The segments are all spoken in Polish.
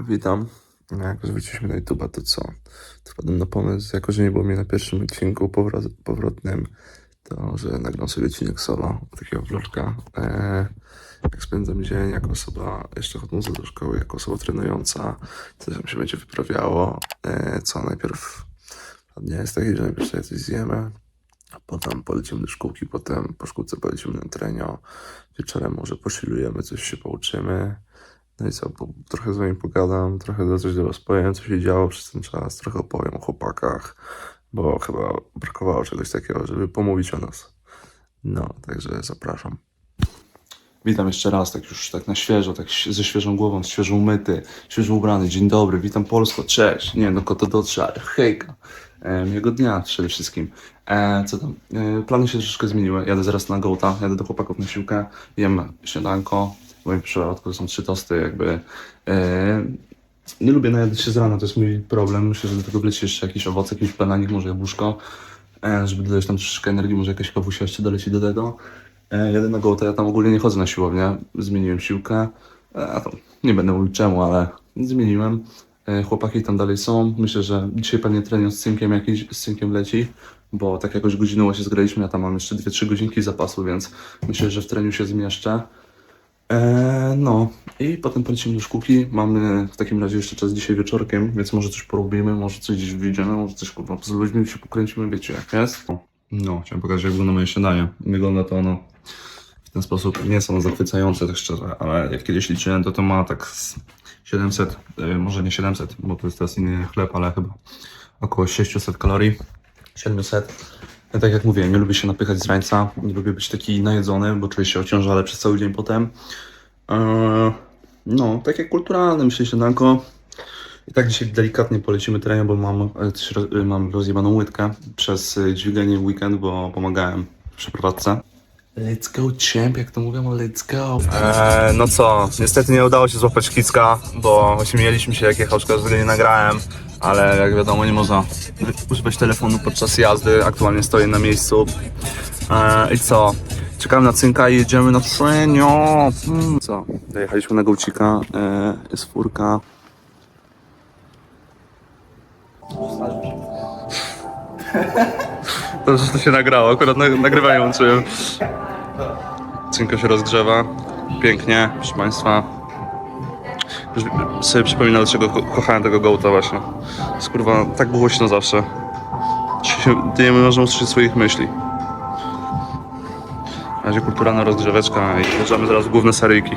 Witam. No, Jak wróciliśmy na YouTube'a, to co? To wpadłem na pomysł, jako że nie było mnie na pierwszym odcinku powro- powrotnym, to że nagram sobie odcinek solo, takiego vloga. E, jak spędzam dzień jako osoba jeszcze chodząca do szkoły, jako osoba trenująca, co tam się będzie wyprawiało. E, co najpierw dnia jest taki, że najpierw sobie coś zjemy, potem polecimy do szkółki, potem po szkółce polecimy na trenio, wieczorem może poszilujemy, coś się pouczymy. No i co, trochę z wami pogadam, trochę coś do was powiem, co się działo przez ten czas, trochę opowiem o chłopakach, bo chyba brakowało czegoś takiego, żeby pomówić o nas. No, także zapraszam. Witam jeszcze raz, tak już tak na świeżo, tak ze świeżą głową, świeżo umyty, świeżo ubrany. Dzień dobry, witam Polsko, cześć. Nie no, koto dotrze, hejka. E, dnia przede wszystkim. E, co tam? E, plany się troszeczkę zmieniły. Jadę zaraz na Gołta, jadę do chłopaków na siłkę, jem śniadanko. W moim przypadku są trzy tosty, jakby. E, nie lubię najadać się z rana, to jest mój problem. Myślę, że do tego wleci jeszcze jakieś owoce, jakiś bananik, może jabłuszko, e, żeby dodać tam troszeczkę energii, może jakaś kawusia jeszcze doleci do tego. E, jadę na Gołta, ja tam ogólnie nie chodzę na siłownię, zmieniłem siłkę. E, to nie będę mówił czemu, ale zmieniłem. E, Chłopaki tam dalej są. Myślę, że dzisiaj pewnie trening z cynkiem jakiś z cynkiem leci, bo tak jakoś godzinę się zgraliśmy, ja tam mam jeszcze 2-3 godzinki zapasu, więc myślę, że w treniu się zmieszczę. Eee, no i potem polecimy do szkółki. Mamy w takim razie jeszcze czas dzisiaj wieczorkiem, więc może coś porobimy, może coś gdzieś wyjdziemy, może coś kurwa z ludźmi się pokręcimy, wiecie jak jest. No, chciałem pokazać jak wygląda moje śniadanie. Wygląda to ono w ten sposób. Nie są zachwycające tak szczerze, ale jak kiedyś liczyłem, to to ma tak z 700, y, może nie 700, bo to jest teraz inny chleb, ale chyba około 600 kalorii. 700. Tak jak mówiłem, nie lubię się napychać z rańca, nie lubię być taki najedzony, bo czuję się ociążale przez cały dzień potem. Eee, no, takie kulturalne myślę śniadanko. I tak dzisiaj delikatnie polecimy terenie, bo mam, e, e, mam rozjebaną łydkę przez e, dźwiganie weekend, bo pomagałem w przeprowadzce. Let's go champ, jak to mówią, let's go. Eee, no co, niestety nie udało się złapać kicka, bo ośmieliśmy się jak jechał, szkoda, że nie nagrałem, ale jak wiadomo nie można używać telefonu podczas jazdy, aktualnie stoję na miejscu. Eee, I co, czekamy na cynka i jedziemy na trenio. Hmm. Co, dojechaliśmy na Gołcika, eee, jest furka. Dobrze, że to się nagrało, akurat na, nagrywanie łączyłem. Cynko się rozgrzewa. Pięknie, proszę Państwa. Sobie przypominam, dlaczego ko- kochałem tego gołta właśnie. Jest kurwa tak głośno zawsze. Ty nie można usłyszeć swoich myśli. Na razie kulturalna rozgrzeweczka i wjeżdżamy zaraz główne seryjki.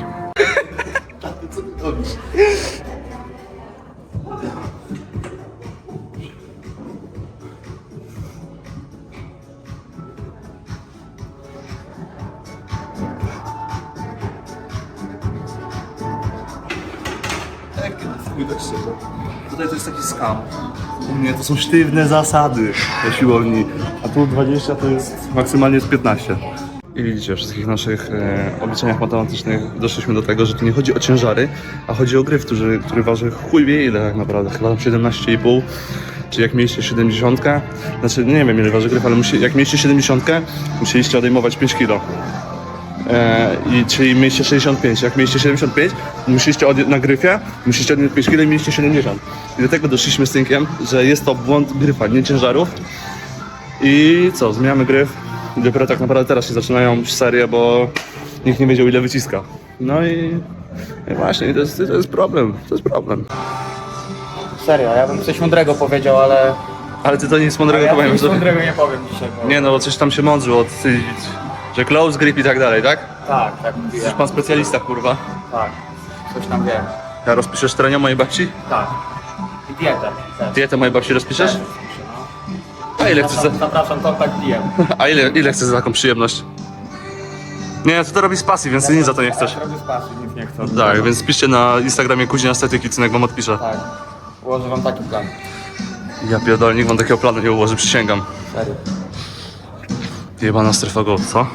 Tutaj to jest taki skam. U mnie to są sztywne zasady na siłowni, a tu 20 to jest maksymalnie jest 15. I widzicie, w wszystkich naszych e, obliczeniach matematycznych doszliśmy do tego, że tu nie chodzi o ciężary, a chodzi o gryf, który, który waży chuj wie ile tak naprawdę, chyba tam 17,5. Czy jak mieliście 70, znaczy nie wiem ile waży gryf, ale musi, jak mieliście 70, musieliście odejmować 5 kg. E, i, czyli mieliście 65. Jak mieliście 75, musieliście od, na gryfie, musieliście odjąć 5 kg i mieliście 70. I do tego doszliśmy z Tynkiem, że jest to błąd gryfa, nie ciężarów. I co, zmieniamy gryf. I dopiero tak naprawdę teraz się zaczynają serie, bo nikt nie wiedział ile wyciska. No i, i właśnie, to jest, to jest problem, to jest problem. Serio, ja bym coś mądrego powiedział, ale Ale ty to nic mądrego ja powiem, nic że... mądrego nie powiem dzisiaj. Bo... Nie no, bo coś tam się mądrzyło, od, że close grip i tak dalej, tak? Tak, tak, wiem, pan specjalista, kurwa. tak. Coś tam wiem. Ja rozpiszesz trenia mojej babci? Tak. I dietę też. Dietę mojej babci rozpiszesz? Też. A ile chcesz za, Zapraszam, zapraszam kontakt DM. a ile, ile chcesz za taką przyjemność? Nie, ty to robisz z pasji, więc nic za to nie chcesz. Ja robię z pasji, nic nie chcę. Tak, więc piszcie na Instagramie Kuzina Estetyki, cynek wam odpisze. Tak. Ułożę wam taki plan. Ja pierdolę, nikt wam takiego planu nie ułoży, przysięgam. Serio. Jebana strefa go, co?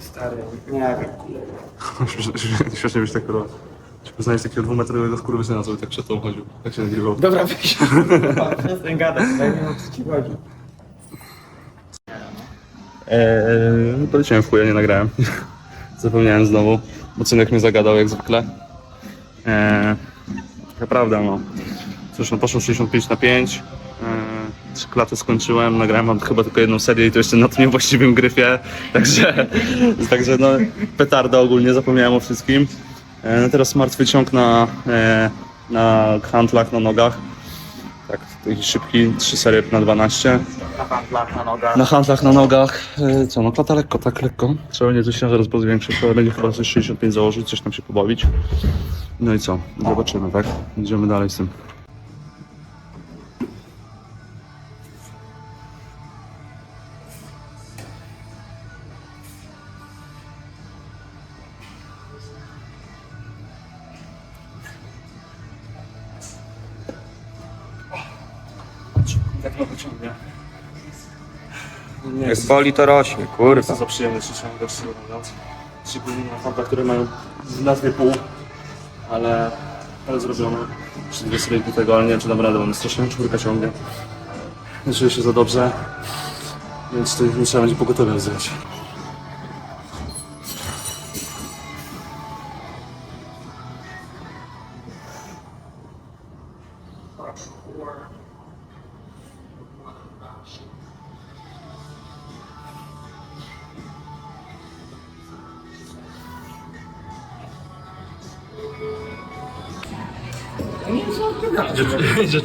Stary, nie wiem. Śmiesznie być tak kurwa. Znaleźć takiego dwumetrowego skurwysyna, co by tak przed tą chodził. Tak się nagrywał. Dobra, wyjść. Przestań gadać, mi o co ci chodzi. Eee, poleciałem w chuja, nie nagrałem. Zapomniałem znowu, bo cynek mnie zagadał jak zwykle. Eee, taka prawda, no. Cóż, no poszło 65 na 5. Yy, trzy klaty skończyłem, nagrałem mam chyba tylko jedną serię i to jeszcze na tym niewłaściwym gryfie, także, także no petarda ogólnie, zapomniałem o wszystkim. Yy, no teraz martwy ciąg na, yy, na handlach, na nogach. Tak, taki szybki, trzy serie na 12. Na handlach, na nogach. Na handlach, na nogach, yy, co no klata lekko, tak lekko. Trzeba będzie coś ciężar zwiększyć, ale będzie chyba coś 65 założyć, coś tam się pobawić. No i co, zobaczymy, tak? Idziemy dalej z tym. Ciągnie. Nie Jak boli to rośnie, kurwa. jest za przyjemne przyciągać szczerze mówiąc. Szczególnie na fantach, które mają w nazwie pół, ale, ale zrobione. Dwie sobie do tego, ale nie wiem czy dam radę, mamy strasznie czwórka ciągnie. Nie czuję się za dobrze, więc to nie trzeba będzie pogotowie wzywać.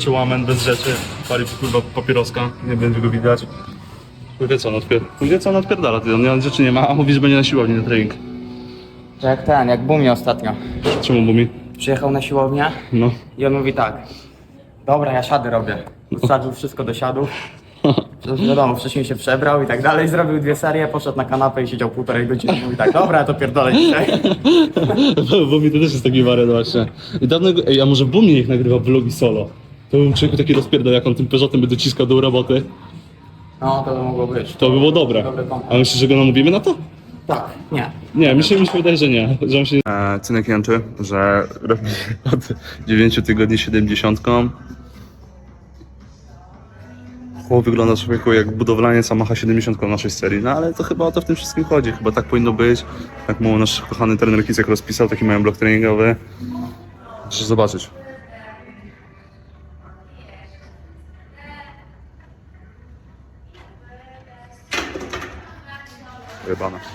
Rzeczy łamen, bez rzeczy, pali kurwa papieroska, nie będzie go widać. Wie co, on odpier... Wie co, on odpierdala, ty, on nie- rzeczy nie ma, a mówi, że będzie na siłowni na trening. To jak ten, jak Bumi ostatnio. Czemu mówi? Przyjechał na siłownię No. i on mówi tak. Dobra, ja siady robię. Wsadził wszystko do siadów. Przecież wiadomo, wcześniej się przebrał i tak dalej, zrobił dwie serie, poszedł na kanapę i siedział półtorej godziny. Mówi tak, dobra, ja to pierdolę dzisiaj. Bumi to też jest taki wariat właśnie. I dawno, go- ej, a może Bumi niech nagrywa vlogi solo? To bym człowieku taki rozpierdał, jak on tym Peugeotem by dociskał do roboty. No, to by mogło być. To by było dobre. Dobry pomysł. A myślisz, że go namówimy na to? Tak, nie. Nie, mi się, mi się wydaje, że nie. Że on się... E, Cynek jęczy, że robi od 9 tygodni 70. Chłop wygląda człowieku jak budowlaniec, a macha 70 naszej serii. No ale to chyba o to w tym wszystkim chodzi. Chyba tak powinno być. Jak mu nasz kochany trener Kicek rozpisał, taki mają blok treningowy. Muszę zobaczyć. wybana.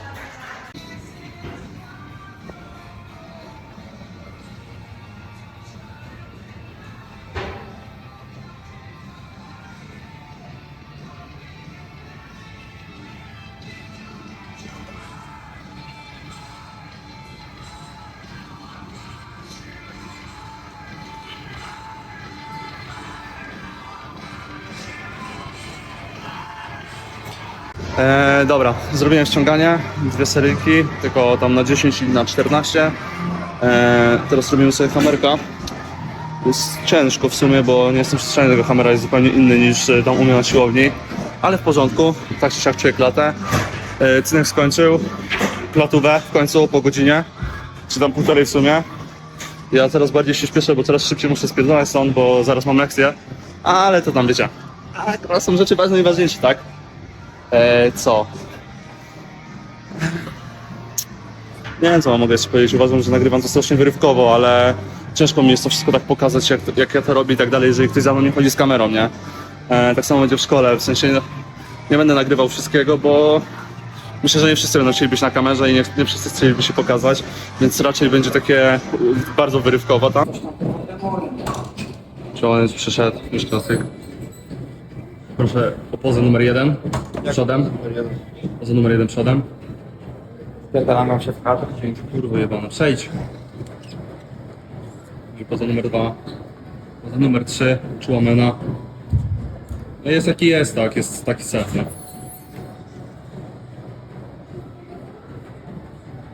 E, dobra, zrobiłem ściąganie, dwie seryjki, tylko tam na 10 i na 14. E, teraz robimy sobie hamerka. Jest ciężko w sumie, bo nie jestem przyzwyczajony tego hamera, jest zupełnie inny niż e, tam umiem na siłowni. Ale w porządku, tak czy siak czuję klatę. E, Cynek skończył, klatówę w końcu po godzinie, czy tam półtorej w sumie. Ja teraz bardziej się śpieszę, bo coraz szybciej muszę spierdolać stąd, bo zaraz mam lekcję. Ale to tam wiecie. Ale teraz są rzeczy ważne i ważniejsze, tak? E, co? Nie wiem, co mam mogę jeszcze powiedzieć. Uważam, że nagrywam to strasznie wyrywkowo, ale ciężko mi jest to wszystko tak pokazać, jak, jak ja to robię i tak dalej, jeżeli ktoś za mną nie chodzi z kamerą, nie? E, tak samo będzie w szkole, w sensie nie, nie będę nagrywał wszystkiego, bo myślę, że nie wszyscy będą chcieli być na kamerze i nie, nie wszyscy chcieliby się pokazać, więc raczej będzie takie bardzo wyrywkowo, tak? Czy on już przyszedł, już klasyk. Proszę o pozę numer jeden przodem. Poza numer jeden przodem. Pierdolamy się w kadr. Kurwa jebana, przejdź. Poza numer dwa. Poza numer trzy, Człomena. No jest jaki jest, tak, jest taki set, nie?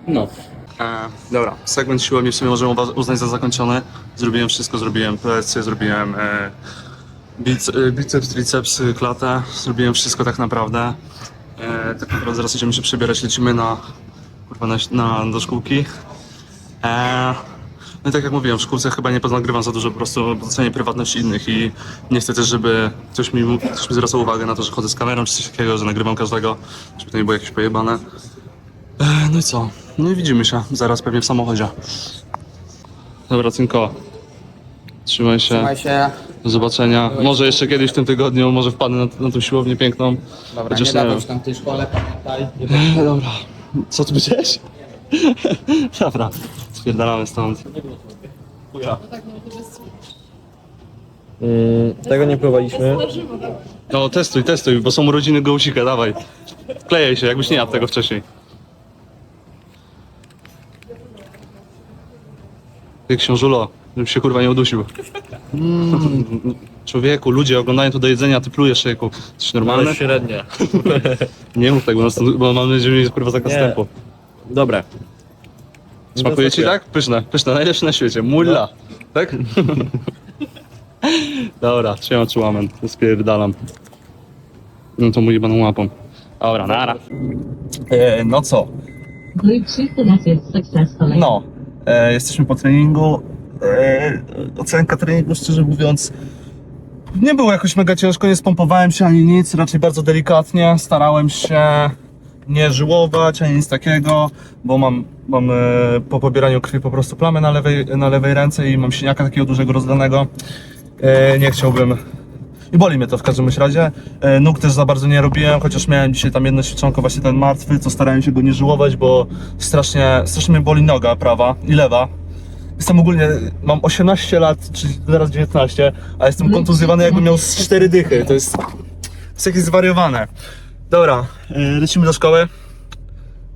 No. E, dobra, segment siłowni w sumie możemy uwa- uznać za zakończony. Zrobiłem wszystko, zrobiłem plecy, zrobiłem e, biceps, triceps, e, klatę. Zrobiłem wszystko tak naprawdę. E, tak naprawdę zaraz będziemy się przebierać, lecimy na, kurwa, na, na, do szkółki. E, no i tak jak mówiłem, w szkółce chyba nie ponagrywam za dużo, po prostu docenię prywatność innych i nie chcę też, żeby ktoś mi, ktoś mi zwracał uwagę na to, że chodzę z kamerą czy coś takiego, że nagrywam każdego, żeby to nie było jakieś pojebane. E, no i co? No i widzimy się zaraz pewnie w samochodzie. Dobra, cynko. Trzymaj się. Trzymaj się. Do zobaczenia. Może jeszcze kiedyś w tym tygodniu, może wpadnę na, na tą siłownię piękną. Dobra, Chociaż nie nie dawaj wiem. już tam w tej szkole, pamiętaj. Dobra. Co tu powiedziałeś? Dobra. Spierdalamy stąd. Tego nie próbowaliśmy. No testuj, testuj, bo są urodziny Gołsika, dawaj. Klejaj się, jakbyś nie jadł tego wcześniej. Ty książulo, żebyś się kurwa nie udusił. Mm. Człowieku, ludzie oglądają to do jedzenia, ty plujesz człowieku. Coś normalne? Ale średnie. Nie mów tego, bo następ- bo mam nadzieję, że kurwa zakaz Nie. tempu. Dobre. Smakuje ci tak? Pyszne, pyszne, najlepsze na świecie. Mulla. Tak? Dobra, trzymam czułamen, spierdalam. No to mój jebaną łapą. Dobra, nara. E, no co? Bluetooth connected successfully. No, e, jesteśmy po treningu. E, ocenka treningu, szczerze mówiąc, nie było jakoś mega ciężko, nie spompowałem się ani nic, raczej bardzo delikatnie. Starałem się nie żyłować ani nic takiego, bo mam, mam e, po pobieraniu krwi po prostu plamę na lewej, na lewej ręce i mam siniaka takiego dużego rozdanego. E, nie chciałbym i boli mnie to w każdym razie. Nóg też za bardzo nie robiłem, chociaż miałem dzisiaj tam jedno ćwiczonko, właśnie ten martwy, co starałem się go nie żyłować, bo strasznie, strasznie mnie boli noga prawa i lewa. Jestem ogólnie, mam 18 lat, czy zaraz 19, a jestem kontuzjowany jakbym miał z 4 dychy. To jest, to jest jakieś zwariowane. Dobra, e, lecimy do szkoły.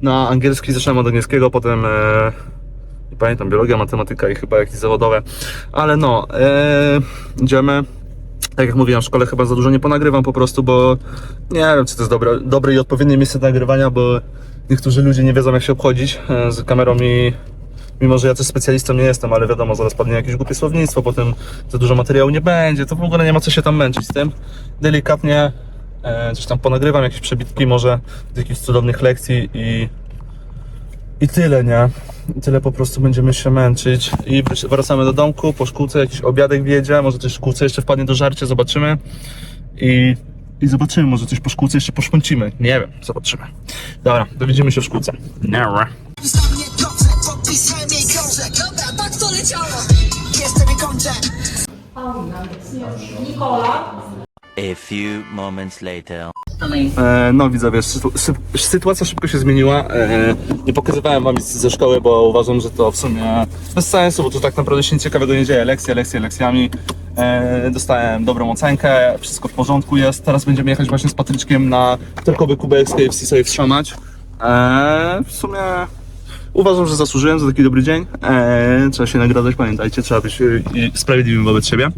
Na angielski zacząłem od angielskiego, potem e, nie pamiętam, biologia, matematyka i chyba jakieś zawodowe. Ale no, e, idziemy tak jak mówiłem, w szkole chyba za dużo nie ponagrywam po prostu, bo nie wiem, czy to jest dobre, dobre i odpowiednie miejsce do nagrywania, bo niektórzy ludzie nie wiedzą, jak się obchodzić e, z kamerą i mimo, że ja też specjalistą nie jestem, ale wiadomo, zaraz padnie jakieś głupie słownictwo, potem za dużo materiału nie będzie, to w ogóle nie ma co się tam męczyć z tym. Delikatnie e, coś tam ponagrywam, jakieś przebitki może z jakichś cudownych lekcji i i tyle, nie? I tyle po prostu będziemy się męczyć. I wr- wracamy do domku, po szkółce jakiś obiadek wjedzie, może też szkółce jeszcze wpadnie do żarcia, zobaczymy. I, I zobaczymy, może coś po szkółce jeszcze poszpącimy. Nie wiem, zobaczymy. Dobra, dowiedzimy się w szkółce. To leciało Jestem jej kończę A few moments later. E, no widzowie, sytu- sy- sytuacja szybko się zmieniła. E, nie pokazywałem wam nic ze szkoły, bo uważam, że to w sumie bez sensu, bo tu tak naprawdę się nic ciekawego nie dzieje. Lekcje, lekcje, lekcjami. E, dostałem dobrą ocenkę, wszystko w porządku jest. Teraz będziemy jechać właśnie z Patryczkiem na wtorkowy kubek z KFC sobie wstrzymać. E, w sumie uważam, że zasłużyłem za taki dobry dzień. E, trzeba się nagradzać, pamiętajcie, trzeba być e, sprawiedliwym wobec siebie.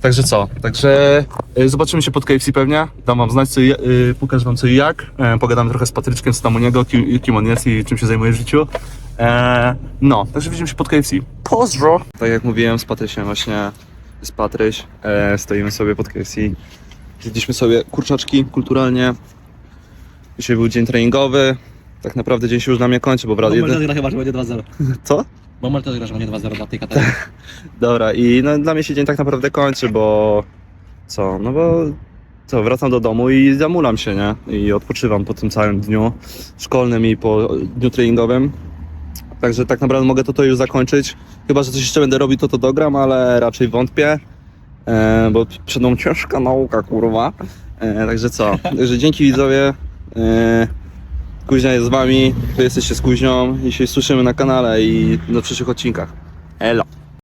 Także co? Także y, zobaczymy się pod KFC pewnie. Dam wam znać, co y, pokażę wam co i jak. E, pogadamy trochę z Patryczkiem, co tam u niego, kim, kim on jest i czym się zajmuje w życiu. E, no, także widzimy się pod KFC. Pozdro! Tak jak mówiłem, z Patrysiem właśnie, z Patryś, e, stoimy sobie pod KFC. Zjedliśmy sobie kurczaczki kulturalnie. Dzisiaj był dzień treningowy. Tak naprawdę dzień się już dla mnie kończy, bo wraz... Moment gra chyba, że będzie 2-0. Co? Moment też gra, że będzie 2-0 dla tej kategorii. Dobra, i no, dla mnie się dzień tak naprawdę kończy, bo co, no bo co, wracam do domu i zamulam się, nie? I odpoczywam po tym całym dniu szkolnym i po dniu treningowym. Także tak naprawdę mogę to, to już zakończyć. Chyba, że coś jeszcze będę robił, to to dogram, ale raczej wątpię. E, bo przed mną ciężka nauka, kurwa. E, także co, także dzięki widzowie. E, Kuźnia jest z wami, wy jesteście z Kuźnią i się słyszymy na kanale i na przyszłych odcinkach. Elo!